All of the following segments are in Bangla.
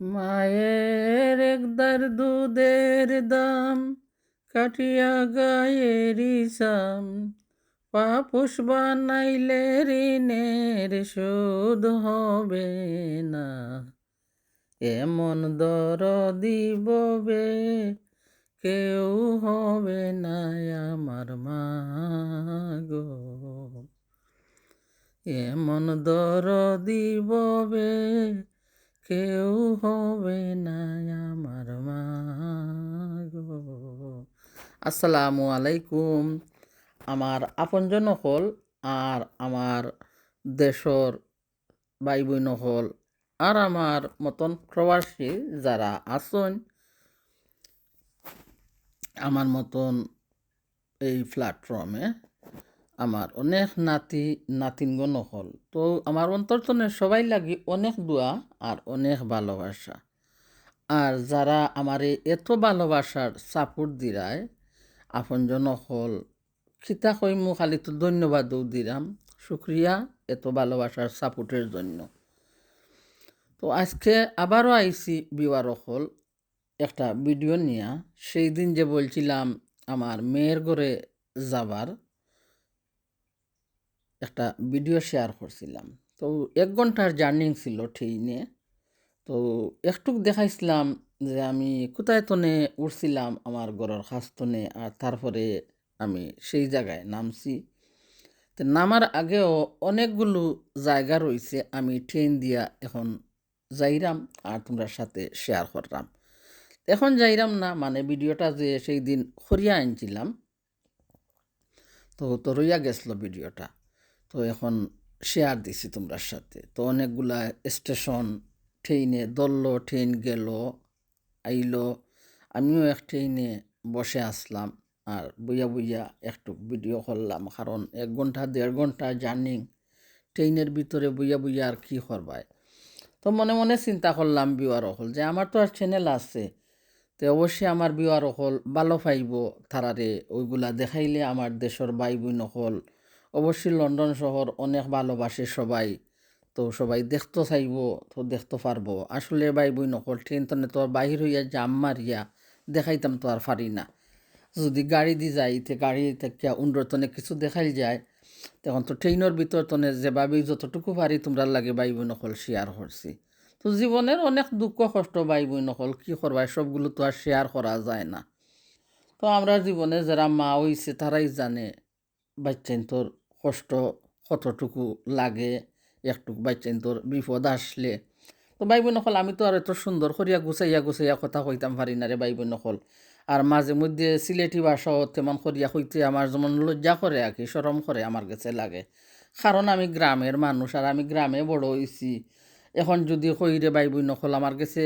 মায়ের একদার দুধের দাম, কাটিয়া গায়েরি সাম। পাপুষ বানাইলে ঋণের শোধ হবে না। এমন দর দিববে কেউ হবে না আমার মা গো। এমন দর দিববে কেউ হবে না আমার মা আসসালামু আলাইকুম। আমার আপনজন হল আর আমার দেশর ভাই বোন হল আর আমার মতন প্রবাসী যারা আছেন, আমার মতন এই প্ল্যাটফর্মে আমার অনেক নাতি, নাতিনগণ হল। তো আমার অন্তর্তনে সবাই লাগি অনেক দোয়া আর অনেক ভালোবাসা। আর যারা আমার এত ভালোবাসার সাপোর্ট দিরায়, আপনজন হল, খিতা কইমু খালি তো ধন্যবাদও দিলাম শুক্রিয়া এত ভালোবাসার সাপোর্টের জন্য। তো আজকে আবারও আইসি বিওয়ার হল, একটা ভিডিও নিয়া। সেই দিন যে বলছিলাম, আমার মেয়ের ঘরে যাবার একটা ভিডিও শেয়ার করছিলাম। তো এক ঘণ্টার জার্নি ছিল ট্রেনে তো একটু দেখাইছিলাম যে আমি কোথায় তনে উঠছিলাম আমার ঘরের খাস্তনে আর তারপরে আমি সেই জায়গায় নামছি। তো নামার আগেও অনেকগুলো জায়গা রয়েছে, আমি ট্রেন দিয়া এখন যাইরাম আর তোমরা সাথে শেয়ার করলাম এখন যাইরাম না মানে ভিডিওটা যে সেই দিন খরিয়া আনছিলাম। তো তো রইয়া গেছিল ভিডিওটা। তো এখন শেয়ার দিছি তোমরার সাথে। তো অনেকগুলা স্টেশন ট্রেনে দললো ট্রেন গেল, আইলো। আমিও এক ট্রেনে বসে আসলাম আর বইয়া বইয়া একটু ভিডিও করলাম কারণ এক ঘণ্টা, দেড় ঘণ্টা জার্নি ট্রেনের ভিতরে বইয়া বইয়া আর কী করবায় তো মনে মনে চিন্তা করলাম বিওয়ার হল যে আমার তো আর চ্যানেল আছে, তো অবশ্যই আমার বিওয়ার হল ভালো পাইব তারারে, ওইগুলা দেখাইলে আমার দেশের ভাই বোন হল অবশ্যই লন্ডন শহর অনেক ভালোবাসে সবাই। তো সবাই দেখতে চাইব, তো দেখতে পারব। আসলে ভাই বই নকল ট্রেন তো আর বাহির হইয়া জাম মারিয়া দেখাইতাম তো আর পারি না। যদি গাড়ি দি যাই, তে গাড়ি থেকে উন্ডতনে কিছু দেখাই যায়, তখন তো ট্রেনের ভিতর তনে যেভাবে যতটুকু পারি তোমরা লাগে ভাই বই নকল শেয়ার করছি। তো জীবনের অনেক দুঃখ কষ্ট ভাই বই নকল কী করবাই সবগুলো তো আর শেয়ার করা যায় না। তো আমরা জীবনে যারা মা হইছে তারাই জানে। বাচ্চান তোর কষ্ট কতটুকু লাগে একটু বাচ্চান তোর বিপদ আসলে। তো ভাই নকল আমি তো আর এত সুন্দর করিয়া গুছাইয়া গুছাইয়া কথা কইতাম পারি না রে ভাই নকল আর মাঝে মধ্যে সিলেটি ভাষাও তেমন করিয়া কইতে আমার যেমন লজ্জা করে আর কি, সরম করে আমার কাছে লাগে। কারণ আমি গ্রামের মানুষ আর আমি গ্রামে বড় হয়েছি এখন যদি কইরে ভাই নকল আমার কাছে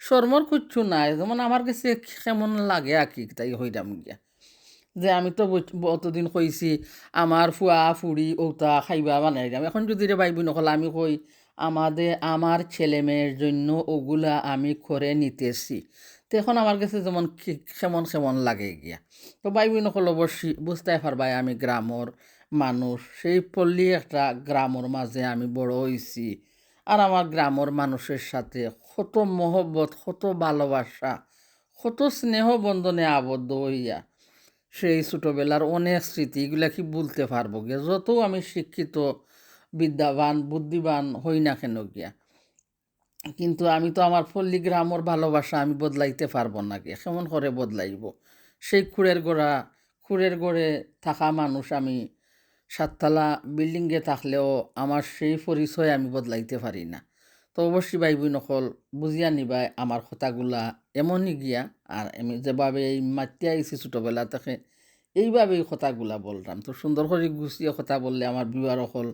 শর্মর কিচ্ছু নাই, যেমন আমার কাছে কেমন লাগে আর কি, তাই হইরাম গিয়া। যে আমি তো অতদিন কইছি আমার ফুয়া ফুড়ি ওটা খাইবা, বানাই দিলাম এখন যদি রে ভাই বোন নকল, আমি কই আমাদের আমার ছেলে মেয়ের জন্য ওগুলা আমি করে নিতেছি। তো এখন আমার কাছে যেমন কেমন কেমন লাগে গিয়া। তো ভাই বোন নকল অবশ্যই বুঝতে পারবাই আমি গ্রামর মানুষ সেই পল্লী একটা গ্রামর মাঝে আমি বড় হয়েছি আর আমার গ্রামর মানুষের সাথে কত মহব্বত কত ভালোবাসা কত স্নেহ বন্ধনে আবদ্ধ হইয়া সেই ছোটোবেলার অনেক স্মৃতি, এগুলা কি বলতে পারব গিয়া? যত আমি শিক্ষিত, বিদ্যাবান, বুদ্ধিবান হই না কেন গিয়া? কিন্তু আমি তো আমার পল্লী গ্রামর ভালোবাসা আমি বদলাইতে পারব না গিয়া। কেমন করে বদলাইব? সেই খুঁড়ের গোড়া, খুঁড়ের গড়ে থাকা মানুষ আমি সাততলা বিল্ডিংয়ে থাকলেও আমার সেই পরিচয় আমি বদলাইতে পারি না। তো অবশ্যই ভাই বোন নকল বুঝিয়া নিবাই আমার কথাগুলা এমনই গিয়া আর আমি যেভাবে এই মাতি আইছি ছোটোবেলা থেকে, এইভাবেই কথাগুলা বলতাম। তো সুন্দর করে গুছিয়ে কথা বললে আমার বিবাহ হল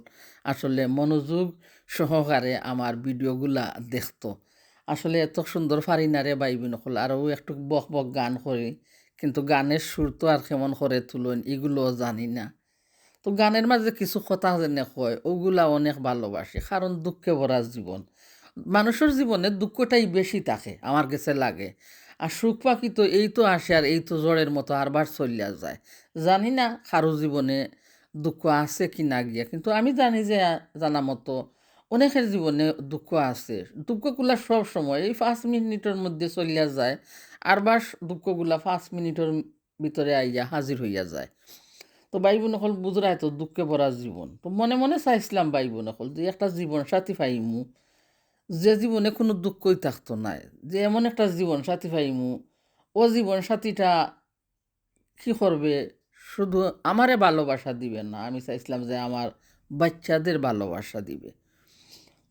আসলে মনোযোগ সহকারে আমার ভিডিওগুলা দেখতো। আসলে এত সুন্দর পারি না রে ভাই বোন হল আরও একটু বক বক গান করি, কিন্তু গানের সুর তো আর কেমন করে তুলন এগুলোও জানি না। তো গানের মাঝে কিছু কথা যেনে কয়, ওগুলা অনেক ভালোবাসে, কারণ দুঃখে ভরা জীবন। মানুষের জীবনে দুঃখটাই বেশি থাকে, আমার কাছে লাগে। আর সুখ পাখি তো এই তো আসে আর এই তো জ্বরের মতো আরবার চলিয়া যায়। জানি না কারও জীবনে দুঃখ আছে কি না গিয়া, কিন্তু আমি জানি যে জানা মতো অনেকের জীবনে দুঃখ আছে। দুঃখগুলা সব সময় এই পাঁচ মিনিটের মধ্যে চলিয়া যায় আর বাস দুঃখগুলা পাঁচ মিনিটের ভিতরে আইয়া হাজির হইয়া যায়। তো বোন অকল বুঝরায় তো দুঃখে ভরা জীবন। তো মনে মনে চাইছিলাম ভাই বোন অকল যে একটা জীবন সাথী পাইমু। যে জীবনে কোনো দুঃখই থাকতো নাই যে এমন একটা জীবন, সাথী পাইমু ও জীবন সাথীটা কি করবে? শুধু আমারে ভালোবাসা দিবে না, আমি চাইছিলাম যে আমার বাচ্চাদের ভালোবাসা দিবে।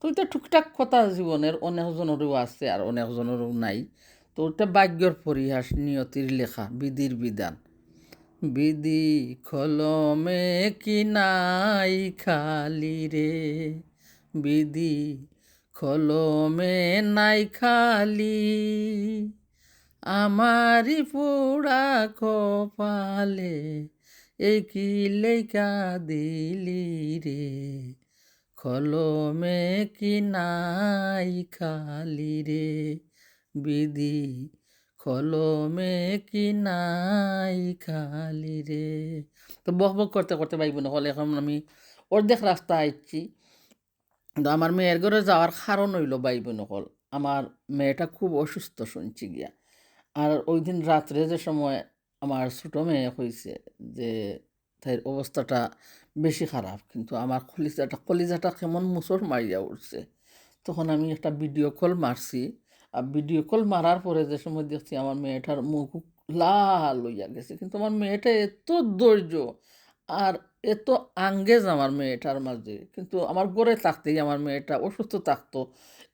তো এটা টুকটাক কথা জীবনের, অনেকজনেরও আছে আর অনেকজনেরও নাই। তো ওটা ভাগ্যর পরিহাস, নিয়তির লেখা, বিধির বিধান। বিধি খলমে কি নাই খালি রে? বিধি কলমে নাই খালি, আমারি পোড়া কপালে এই কি লেখা দিলি রে। কলমে কি নাই খালি রে বিধি, কলমে কি নাই খালি রে। তো বক বক করতে করতে পাইব না হলে এখন আমি অর্ধেক রাস্তা আইছি। কিন্তু আমার মেয়ের ঘরে যাওয়ার কারণ হইল ভাই বোন হল, আমার মেয়েটা খুব অসুস্থ শুনছি গিয়া। আর ওই দিন রাত্রে যে সময় আমার ছোটো মেয়ে হয়েছে যে তার অবস্থাটা বেশি খারাপ, কিন্তু আমার কলিজাটা কলিজাটা কেমন মুসর মারিয়া উঠছে। তখন আমি একটা ভিডিও কল মারছি, আর ভিডিও কল মারার পরে যে সময় দেখছি আমার মেয়েটার মুখ লাল হইয়া গেছে, কিন্তু আমার মেয়েটা এত ধৈর্য, আর এত আঙ্গেজ আমার মেয়েটার মাঝে। কিন্তু আমার গড়ে থাকতেই আমার মেয়েটা অসুস্থ থাকতো,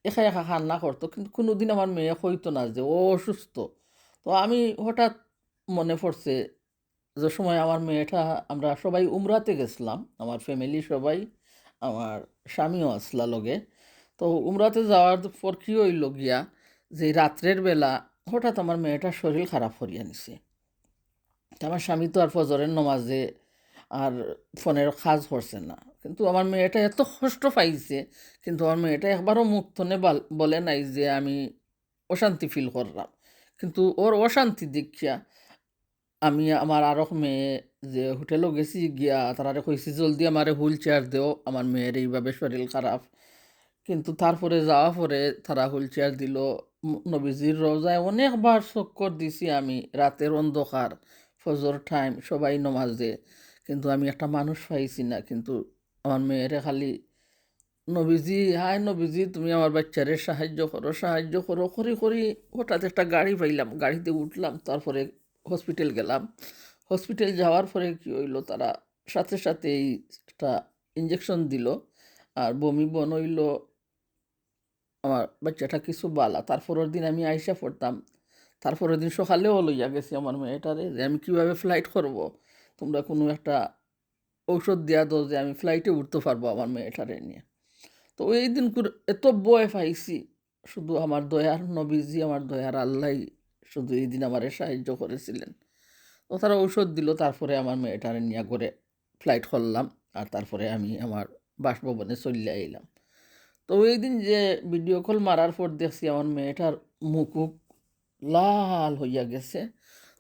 একা একা কান্না করতো। কিন্তু কোনোদিন আমার মেয়ে হইতো না যে ও অসুস্থ। তো আমি হঠাৎ মনে পড়ছে যে সময় আমার মেয়েটা, আমরা সবাই উমরাতে গেছিলাম, আমার ফ্যামিলি সবাই, আমার স্বামীও আসলা লগে। তো উমরাতে যাওয়ার পর কী হইল গিয়া যে রাত্রের বেলা হঠাৎ আমার মেয়েটার শরীর খারাপ করিয়া নিছে। আমার স্বামী তো আর ফজরের নমাজে আর ফোনের কাজ করছে না। কিন্তু আমার মেয়েটা এত কষ্ট পাইছে, কিন্তু আমার মেয়েটা একবারও মুখ থনে বলে নাই যে আমি অশান্তি ফিল করলাম। কিন্তু ওর অশান্তি দেখিয়া আমি আমার আরও মেয়ে যে হোটেলও গেছি গিয়া তারারে কইছি, জলদি আমার হুইল চেয়ার দেও, আমার মেয়ের এইভাবে শরীর খারাপ। কিন্তু তারপরে যাওয়া পরে তারা হুইল চেয়ার দিল। নবীজির রোজায় অনেকবার চক্কর দিছি আমি, রাতের অন্ধকার, ফজর টাইম সবাই নমাজে। কিন্তু আমি একটা মানুষ পাইছি না, কিন্তু আমার মেয়েরে খালি, নবীজি হাই নবীজি, তুমি আমার বাচ্চারে সাহায্য করো সাহায্য করো। করি করি হঠাৎ একটা গাড়ি পাইলাম, গাড়িতে উঠলাম, তারপরে হসপিটাল গেলাম। হসপিটাল যাওয়ার পরে কি হইল, তারা সাথে সাথে এই একটা ইঞ্জেকশন দিল, আর বমি বন হইল, আমার বাচ্চাটা কিছু বালা। তারপরের দিন আমি আইসা পড়তাম, তারপরের দিন সকালেও লইয়া গেছি আমার মেয়েটারে, যে আমি কীভাবে ফ্লাইট করব? তোমরা কোনো একটা ঔষধ দেওয়া দো যে আমি ফ্লাইটে উঠতে পারব আমার মেয়েটারে নিয়ে। তো ওই দিন এত বয় পাইছি, শুধু আমার দয়ার নবীজি, আমার দয়ার আল্লাহ শুধু এই দিন আমারে সাহায্য করেছিলেন। তো তারা ঔষধ দিল, তারপরে আমার মেয়েটারে নিয়ে করে ফ্লাইট করলাম, আর তারপরে আমি আমার বাসভবনে চলে আইলাম। তো ওই দিন যে ভিডিও কল মারার পর দেখছি আমার মেয়েটার মুখ লাল হইয়া গেছে,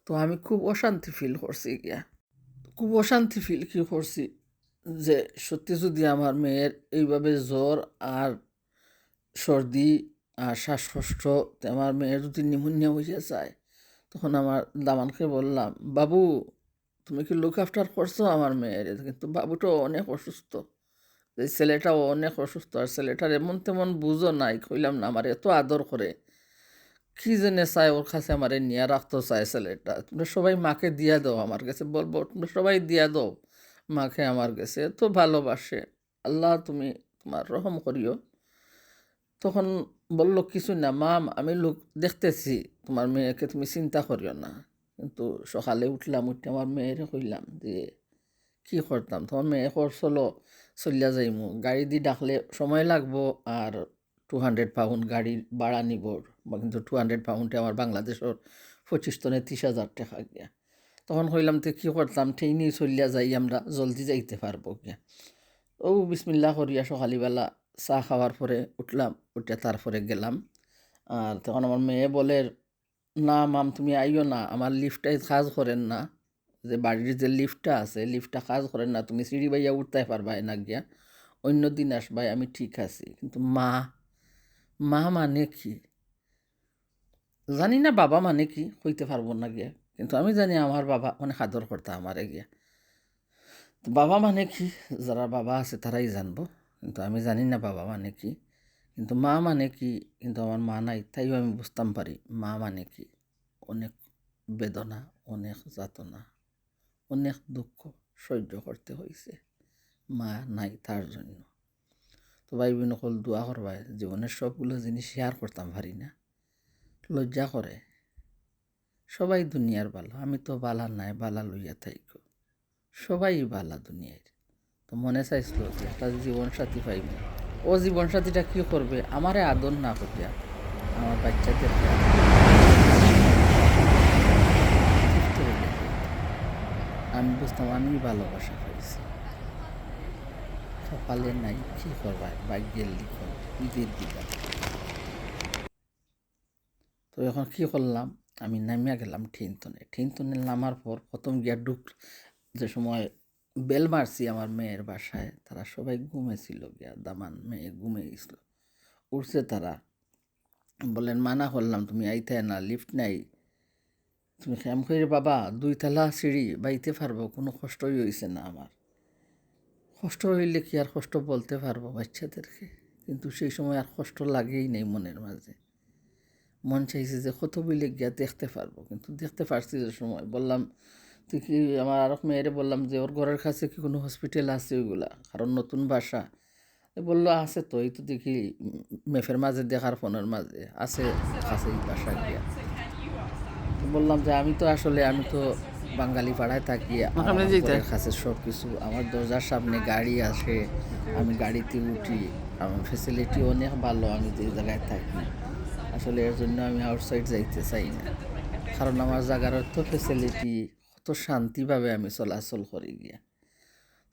তো আমি খুব অশান্তি ফিল করছি গিয়া। খুব অশান্তি ফিল কি করছি যে সত্যি যদি আমার মেয়ের এইভাবে জ্বর আর সর্দি আর শ্বাসকষ্ট আমার মেয়ের যদি নিমোনিয়া হয়ে যায়, তখন আমার দামানকে বললাম, বাবু, তুমি কি লুক আফটার করছ আমার মেয়ের? কিন্তু বাবুটাও অনেক অসুস্থ। এই ছেলেটাও অনেক অসুস্থ, আর ছেলেটার এমন তেমন বুঝো নাই, কইলাম না, আমার এত আদর করে কি জেনে চায় ওর কাছে আমারে নিয়ে রাখতে চায় ছেলেটা তোমরা সবাই মাকে দিয়া দাও আমার কাছে, বলব তোমরা সবাই দিয়া দাও মাকে আমার কাছে, এত ভালোবাসে। আল্লাহ তুমি তোমার রহম করিও। তখন বলল, কিছু না মাম, আমি লোক দেখতেছি, তোমার মেয়েকে তুমি চিন্তা করিও না। কিন্তু সকালে উঠলাম, উঠে আমার মেয়েরে কইলাম যে, কি করতাম? তোমার মেয়ে করছলো চলিয়া যাইমু। গাড়ি দি ডাকলে সময় লাগবো, আর টু হান্ড্রেড পাউন্ড গাড়ির ভাড়া নিব কিন্তু টু হান্ড্রেড পাউন্ডে আমার বাংলাদেশের পঁচিশ টনে ত্রিশ হাজার টাকা গিয়া। তখন হইলাম তো কী করতাম ঠেইনি চলিয়া যাই আমরা, জলদি যাইতে পারব গিয়া। ও বিসমিল্লা করিয়া সকালবেলা চা খাওয়ার পরে উঠলাম, উঠে তারপরে গেলাম। আর তখন আমার মেয়ে বলে, না মাম তুমি আইও না, আমার লিফটাই কাজ করেন না। যে বাড়ির যে লিফটটা আছে লিফটটা কাজ করেন না, তুমি সিঁড়ি বাইয়া উঠতে পারবা না গিয়া। অন্য দিন আসবাই, আমি ঠিক আছি। কিন্তু মা মা মানে কি? জানি না বাবা মানে কি হইতে পারব না গিয়া। কিন্তু আমি জানি আমার বাবা অনেক আদর করতে আমারে গিয়া। তো বাবা মানে কি? যারা বাবা আছে তারাই জানব। কিন্তু আমি জানি না বাবা মানে কি। কিন্তু মা মানে কি? কিন্তু আমার মা নাই, তাইও আমি বুঝতাম পারি মা মানে কি? অনেক বেদনা, অনেক যাতনা, অনেক দুঃখ সহ্য করতে হয়েছে মা নাই তার জন্য। তো ভাই বোন সকল দোয়া করবাই, জীবনের সবগুলো জিনিস শেয়ার করতাম পারি না। লজ্জা করে। সবাই দুনিয়ার বালা, আমি তো বালা নাই, বালা লইয়া থাইকো। সবাই বালা দুনিয়ার। তো মনে চাইছিল যে একটা জীবন সাথী পাইব। ও জীবন সাথীটা কি করবে? আমারে আদর না করিয়া আমার দিত। আমি বুঝতাম আমি ভালোবাসা। সকালে নাই কি করবা ভাগ্যের লিখন ঈদের দিবা তো এখন কি করলাম? আমি নামিয়া গেলাম ঠিনতনে ঠিনতনে নামার পর প্রথম গিয়া ডুক যে সময় বেল মারছি আমার মেয়ের বাসায়, তারা সবাই ঘুমেছিল গিয়া, দামান মেয়ে ঘুমে গেছিল। উঠছে তারা, বলেন, মানা করলাম, তুমি আইতে না, লিফট নাই। তুমি করে বাবা, দুই তালা সিঁড়ি বাইতে পারব, কোনো কষ্টই হয়েছে না আমার। কষ্ট হইলে কি আর কষ্ট বলতে পারব বাচ্চাদেরকে? কিন্তু সেই সময় আর কষ্ট লাগেই নেই মনের মাঝে। মন চাইছে যে কত বিলে গিয়া দেখতে পারব, কিন্তু দেখতে পারছি যে সময়। বললাম, তুই কি আমার আরক মেয়েরে বললাম যে, ওর ঘরের কাছে কি কোনো হসপিটাল আছে ওইগুলা? কারণ নতুন বাসা। বলল, আছে তো, এই তো দেখি, মেফের মাঝে দেখার ফোনের মাঝে। আছে কাছে বাসা গিয়া। বললাম যে, আমি তো আসলে, আমি তো বাঙালি পাড়ায় থাকি আমার কাছে সব কিছু আমার দরজার সামনে গাড়ি আসে আমি গাড়িতে উঠি আমার ফেসিলিটি অনেক ভালো আমি যে জায়গায় থাকি। আসলে এর জন্য আমি আউটসাইড যাইতে চাই না। কারণ আমার জায়গার তো ফেসিলিটি কত শান্তিভাবে আমি চলাচল করি গিয়া।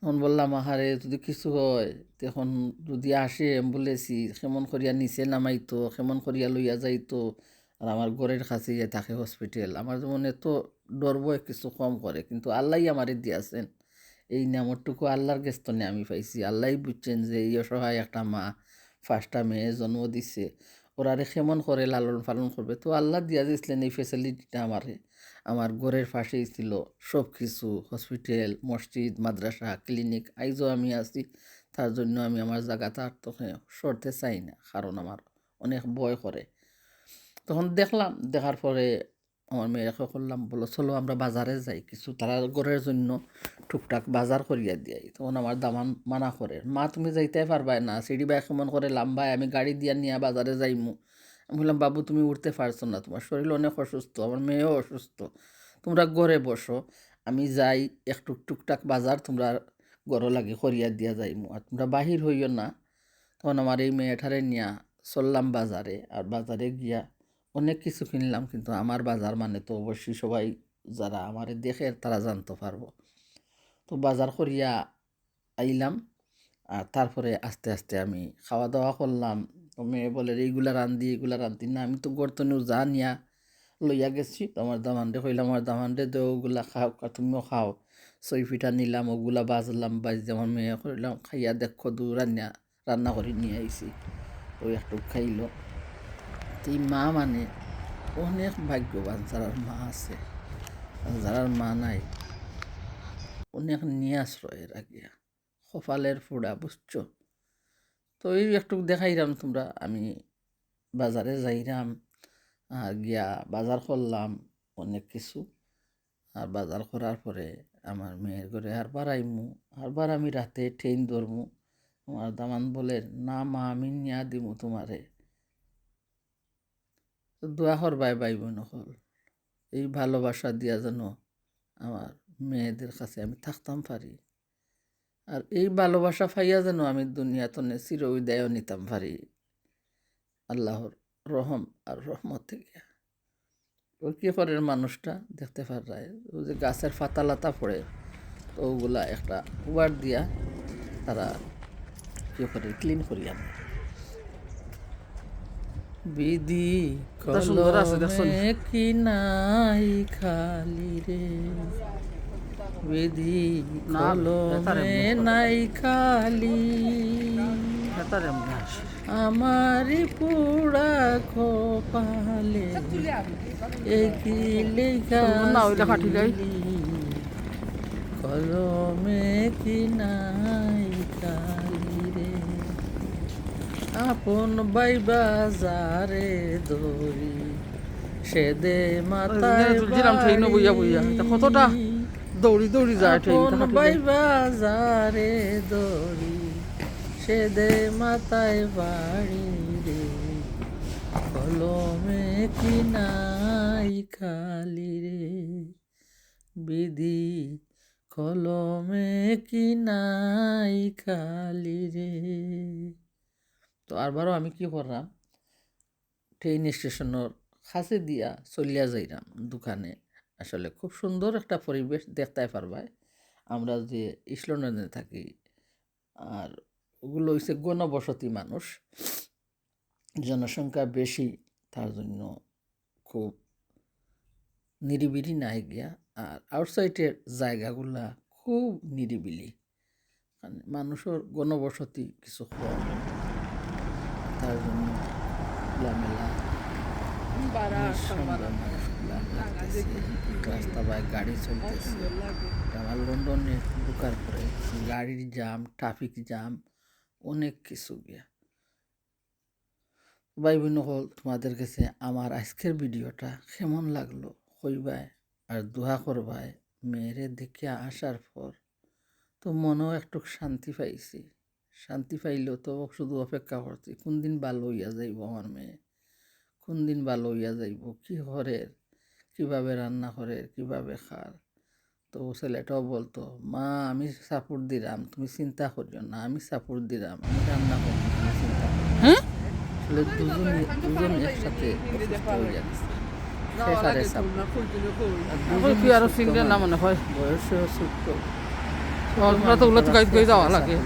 তখন বললাম আহারে যদি কিছু হয় তখন যদি আসে অ্যাম্বুলেন্সি কেমন করিয়া নিচে নামাইতো কেমন করিয়া লইয়া যাইতো আর আমার ঘরের কাছে ইয়ে থাকে হসপিটাল আমার যেমন এত ডর ভয় কিছু কম করে। কিন্তু আল্লাহ আমারে দিয়াছেন। এই নামরটুকু আল্লাহর গেস্তনে আমি পাইছি। আল্লাহ বুঝছেন যে এই অসহায় একটা মা ফার্স্টটা মেয়ে জন্ম দিছে। ওরারে কেমন করে লালন পালন করবে? তো আল্লাহ দিয়া দিয়েছিলেন এই ফেসিলিটিটা আমারে। আমার ঘরের পাশেই ছিল সব কিছু হসপিটাল মসজিদ, মাদ্রাসা ক্লিনিক আইজও আমি আছি। তার জন্য আমি আমার জায়গাটা আর তো সরতে চাই না, কারণ আমার অনেক ভয় করে। তখন দেখলাম, দেখার পরে আমার মেয়েকে করলাম বলো, চলো আমরা বাজারে যাই। কিছু তারা ঘরের জন্য টুকটাক বাজার করিয়া দিয়াই। তখন আমার দামান মানা করে, মা, তুমি যাইতে পারবাই না, সিঁড়ি বাই কেমন করে লাম্বায় আমি গাড়ি দিয়া নিয়ে বাজারে যাইমু। আমি বললাম, বাবু, তুমি উঠতে পারছ না, তোমার শরীর অনেক অসুস্থ, আমার মেয়েও অসুস্থ। তোমরা ঘরে বসো, আমি যাই, একটু টুকটাক বাজার তোমরা গড় লাগে করিয়া দিয়া যাইমু, আর তোমরা বাহির হইও না। তখন আমার এই মেয়েটারে নিয়া চললাম বাজারে, আর বাজারে গিয়া অনেক কিছু কিনলাম, কিন্তু আমার বাজার মানে তো অবশ্যই সবাই যারা আমারে দেখে তারা জানতে পারব। তো বাজার করিয়া আইলাম, আর তারপরে আস্তে আস্তে আমি খাওয়া দাওয়া করলাম। তো মেয়ে বলে, এইগুলা রান্ধি এগুলা রান্ধি। না, আমি তো গর্তনেও যা নিয়া লইয়া গেছি। আমার দামানরে কইলাম, আমার দামানরে দে, ওগুলা খাও তুমিও খাও। সই পিঠা নিলাম, ওগুলা বাজলাম বাজতে আমার মেয়ে কইলাম, খাইয়া দেখো দু রান্না রান্না করে নিয়ে আইছি। ওই একটু খাইলো। এই মা মানে অনেক ভাগ্যবান যারার মা আছে আর যারার মা নাই, অনেক নিয়ে আশ্রয়ের আগিয়া কপালের ফুড়া, বুঝছ? তো এই একটু দেখাইলাম তোমরা, আমি বাজারে যাইলাম আর গিয়া বাজার করলাম অনেক কিছু, আর বাজার করার পরে আমার মেয়ের ঘরে আরবার আইমু আরবার আমি রাতে ট্রেন ধরমু, আমার দামান বলে, না মা, আমি নিয়া দিমু তোমারে। তো দোয়া করবাই ভাই বোন হল এই ভালোবাসা দিয়া যেন আমার মেয়েদের কাছে আমি থাকতাম পারি। আর এই ভালোবাসা পাইয়া যেন আমি দুনিয়াতনে চির উদয় নিতাম পারি। আল্লাহর রহম আর রহমত থেকে। ওই কি করে মানুষটা দেখতে পারায় ও যে গাছের পাতা লাতা পড়ে, ওগুলা একটা উবার দিয়া তারা কি করে ক্লিন করিয়া নেয় বিধি কলমে কি নাই খালি রে। বিধি কলমে নাই খালি। আমারি পুরা খোপালে একই লেখা। কলমে কি নাই খালি। আপন বাই বাজারে দরি সে দে মাথায় বইয়া বইয়া। কতটা দৌড়ি দৌড়ি যায় আপন বাই বাজারে দরি সে দে মাথায় বাড়ি রে। কলমে কি নাই খালি রে? বিধি কলমে কি নাই খালি রে? তো আরবারও আমি কি করলাম? ট্রেন স্টেশনের কাছে দিয়া চলিয়া যাইলাম দোকানে। আসলে খুব সুন্দর একটা পরিবেশ দেখতে পারবাই। আমরা যে ইসলনে থাকি, আর ওগুলো হচ্ছে গণবসতি মানুষ। জনসংখ্যা বেশি, তার জন্য খুব নিরিবিলি নাই গিয়া। আর আউটসাইডের জায়গাগুলা খুব নিরিবিলি। মানে মানুষের গণবসতি কিছু কম। তার জন্য নিঃসঙ্গ রাস্তা বাই গাড়ি চলতেছে। আমার লন্ডনে ঢোকার পরে গাড়ির জাম ট্রাফিক জাম অনেক কিছু গিয়া। ভাই বোন হল তোমাদের কাছে আমার আজকের ভিডিওটা কেমন লাগল? কইবাই আর দোয়া করবাই মেয়েরে দেখিয়া আসার পর তো মনেও একটু শান্তি পাইছি। শান্তি পাইলেও তো শুধু অপেক্ষা করছি কোন দিন ভালো হইয়া যাইব আমার মেয়ে? কোন দিন ভালো হইয়া যাইব? কি হরের কীভাবে রান্না করে কীভাবে খার? তো ও ছেলেটাও বলতো মা আমি সাপোর্ট দিলাম তুমি চিন্তা করিও না আমি সাপোর্ট দিলাম আমি রান্না করব তুমি চিন্তা। হ্যাঁ? আসলে দুজন দুজন একসাথে অসুস্থ হয়ে যাচ্ছে support। আর কি সিঙ্গেল না মনে হয়? বয়সেও ছোট্ট। তো ওগুলো তো গাইড করে যাওয়া লাগে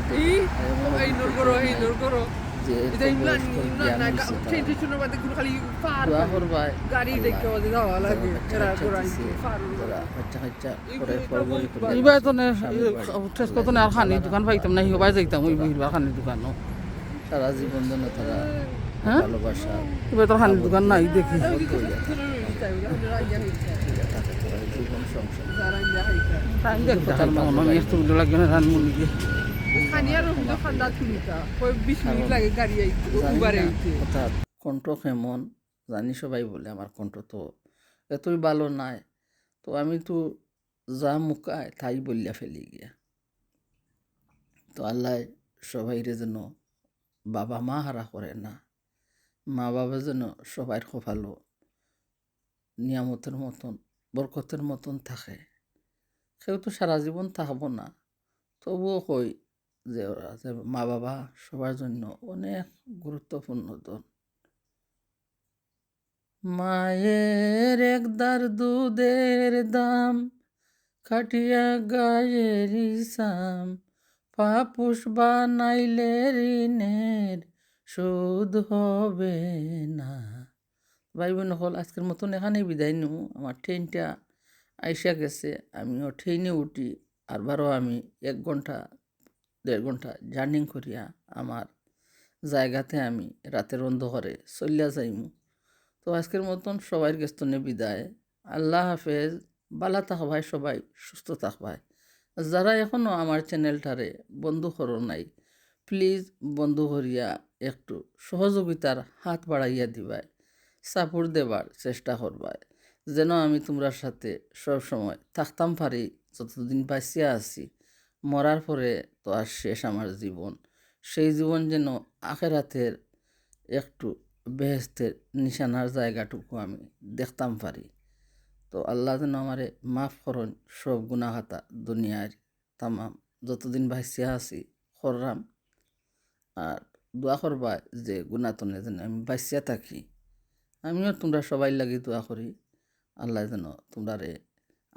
খানি দোকান পাইতাম না হিবাই যাইতাম ওই সারা জীবন জন্য তারা হ্যাঁ? ভালোবাসা এবার তো খানির দোকান নাই দেখি কণ্ঠ কেমন জানি সবাই বলে আমার কণ্ঠ তো এতই ভালো নাই। তো আমি তো যা মুখায় তাই বললিয়া ফেলি গিয়া। তো আল্লাহ সবাইরে যেন বাবা মা হারা করে না, মা বাবা যেন সবাই খোফালো নিয়ামতের মতন বরকতের মতন থাকে। সেও তো সারা জীবন থাকব না। তবুও কই যে ওরা যে মা বাবা সবার জন্য অনেক গুরুত্বপূর্ণ দন মায়ের একদার দুধের দাম, খাটিয়া গায়ের সাম। পাপুষ বানাইলে ঋণের শোধ হবে না। ভাই বোন হল আজকের মতন এখানে বিদায় নিব। আমার ট্রেনটা আইসা গেছে, আমিও ট্রেনে উঠি, আরবারও আমি এক ঘণ্টা, দেড় ঘণ্টা জার্নিং করিয়া আমার জায়গাতে আমি রাতের অন্ধকারে চলিয়া যাইমু। তো আজকের মতন সবাই গেস্তনে বিদায়। আল্লাহ হাফেজ। বালা থাকবাই সবাই, সুস্থ থাকবাই যারা এখনও আমার চ্যানেলটারে বন্ধু করো নাই প্লিজ বন্ধু করিয়া একটু সহযোগিতার হাত বাড়াইয়া দিবাই। সাপোর্ট দেবার চেষ্টা করবাই যেন আমি তোমরার সাথে সব সময় থাকতাম পারি, যতদিন বাঁচিয়া আছি। মরার পরে তো আর শেষ আমার জীবন। সেই জীবন যেন আখেরাতের একটু বেহেস্তের নিশানার জায়গাটুকু আমি দেখতাম পারি। তো আল্লাহ যেন আমারে মাফ করন, সব গুণাহাতা দুনিয়ার তামাম। যতদিন বাঁচিয়া আছি, কররাম। আর দোয়া করবা যে গুণাতনে যেন আমি বাঁচিয়া থাকি। আমিও তোমরা সবাই লাগি দোয়া করি, আল্লাহ যেন তোমরারে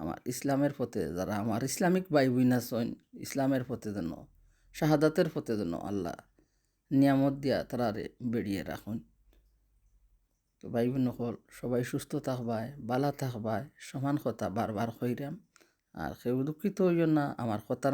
আমার ইসলামের পথে যারা আমার ইসলামিক বোন আছেন, ইসলামের পথে যেন, শাহাদাতের পথে যেন আল্লাহ নিয়ামত দিয়া তারারে বেরিয়ে রাখুন। তো ভাই বোন সকল, সবাই সুস্থ থাকবায় বালা থাকবায়, সমান কথা বারবার কইরাম। আর কেউ দুঃখিত হইও না, আমার কথার